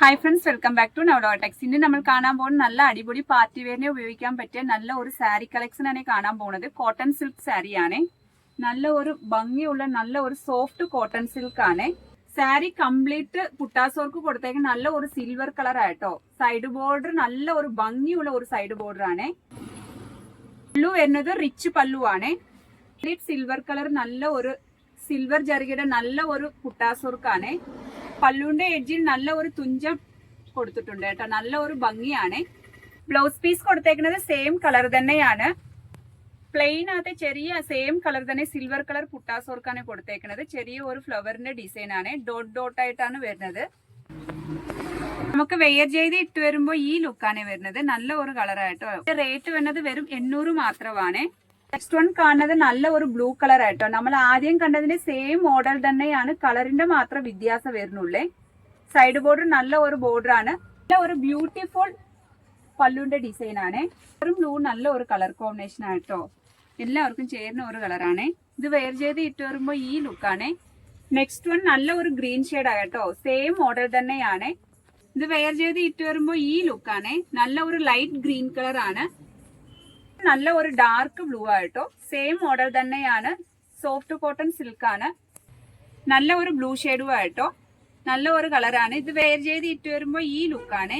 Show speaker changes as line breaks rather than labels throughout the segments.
Hi friends welcome back to നവഡോടെക്സ് ഇന്ന് നമ്മൾ കാണാൻ പോകുന്ന നല്ല അടിപൊളി പാർട്ടി വെയറിനെ ഉപയോഗിക്കാൻ പറ്റിയ നല്ല ഒരു സാരി കളക്ഷൻ ആണ് കാണാൻ പോകുന്നത്. കോട്ടൺ സിൽക്ക് സാരി ആണ്. നല്ല ഒരു ഭംഗിയുള്ള നല്ല ഒരു സോഫ്റ്റ് കോട്ടൺ സിൽക്ക് ആണ്. സാരി കംപ്ലീറ്റ് പുട്ടാസോർക്ക് കൊടുത്തേക്ക് നല്ല ഒരു സിൽവർ കളർ ആയിട്ടോ സൈഡ് ബോർഡർ നല്ല ഒരു ഭംഗിയുള്ള ഒരു സൈഡ് ബോർഡർ ആണ്. പല്ലു വരുന്നത് റിച്ച് പല്ലു ആണ്. സിൽവർ കളർ നല്ല ഒരു സിൽവർ ജറിയുടെ നല്ല ഒരു പുട്ടാസോർക്കാണ്. പല്ലുവിന്റെ എഡ്ജിൽ നല്ല ഒരു തുഞ്ചം കൊടുത്തിട്ടുണ്ട് കേട്ടോ. നല്ല ഒരു ഭംഗിയാണ്. ബ്ലൗസ് പീസ് കൊടുത്തേക്കുന്നത് സെയിം കളർ തന്നെയാണ്. പ്ലെയിൻ ചെറിയ സെയിം കളർ തന്നെ സിൽവർ കളർ പുട്ടാസോർക്കാണ് കൊടുത്തേക്കുന്നത്. ചെറിയ ഒരു ഫ്ലവറിന്റെ ഡിസൈൻ ആണ്. ഡോട്ട് ഡോട്ട് ആയിട്ടാണ് വരുന്നത്. നമുക്ക് വെയർ ചെയ്ത് ഇട്ട് വരുമ്പോൾ ഈ ലുക്കാണ് വരുന്നത്. നല്ല ഒരു കളറായിട്ടോ റേറ്റ് വരുന്നത് വെറും എണ്ണൂറ് മാത്രമാണ്. നെക്സ്റ്റ് വൺ കാണുന്നത് നല്ല ഒരു ബ്ലൂ കളർ ആയിട്ടോ. നമ്മൾ ആദ്യം കണ്ടതിന്റെ സെയിം മോഡൽ തന്നെയാണ് കളറിന്റെ മാത്രം വ്യത്യാസം വരുന്നുള്ളേ. സൈഡ് ബോർഡർ നല്ല ഒരു ബോർഡർ ആണ്. നല്ല ഒരു ബ്യൂട്ടിഫുൾ പല്ലുവിന്റെ ഡിസൈൻ ആണ്. ഒരു ബ്ലൂ നല്ല ഒരു കളർ കോമ്പിനേഷൻ ആയിട്ടോ. എല്ലാവർക്കും ചേരുന്ന ഒരു കളറാണ് ഇത് വെയർ ചെയ്ത് ഇട്ട് വരുമ്പോൾ ഈ ലുക്കാണ് നെക്സ്റ്റ് വൺ നല്ല ഒരു ഗ്രീൻ ഷെയ്ഡ് ആയിട്ടോ. സെയിം മോഡൽ തന്നെയാണ്. ഇത് വെയർ ചെയ്ത് ഇട്ട് വരുമ്പോൾ ഈ ലുക്കാണ് നല്ല ഒരു ലൈറ്റ് ഗ്രീൻ കളർ ആണ്. നല്ല ഒരു ഡാർക്ക് ബ്ലൂ ആയിട്ടോ സെയിം മോഡൽ തന്നെയാണ്. സോഫ്റ്റ് കോട്ടൺ സിൽക്ക് ആണ്. നല്ല ഒരു ബ്ലൂ ഷെയ്ഡും ആയിട്ടോ നല്ല ഒരു കളറാണ് ഇത് വെയർ ചെയ്ത് ഇട്ട് വരുമ്പോൾ ഈ ലുക്കാണ്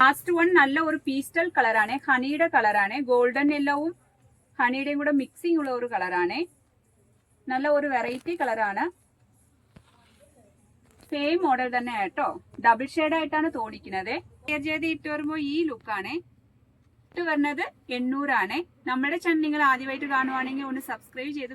ലാസ്റ്റ് വൺ നല്ല ഒരു പീസ്റ്റൽ കളറാണ് ഹണിയുടെ കളറാണ് ഗോൾഡൻ യെല്ലോവും ഹണിയുടെയും കൂടെ മിക്സിംഗ് ഉള്ള ഒരു കളറാണ് നല്ല ഒരു വെറൈറ്റി കളറാണ് സെയിം മോഡൽ തന്നെ ആട്ടോ ഡബിൾ ഷെയ്ഡ് ആയിട്ടാണ് തോന്നിക്കുന്നത്. വെയർ ചെയ്ത് ഇട്ട് വരുമ്പോൾ ഈ ലുക്കാണ് ഇട്ട് വരുന്നത് എണ്ണൂറാണ്. നമ്മുടെ ചാനൽ നിങ്ങൾ ആദ്യമായിട്ട് കാണുവാണെങ്കിൽ ഒന്ന് സബ്സ്ക്രൈബ് ചെയ്ത്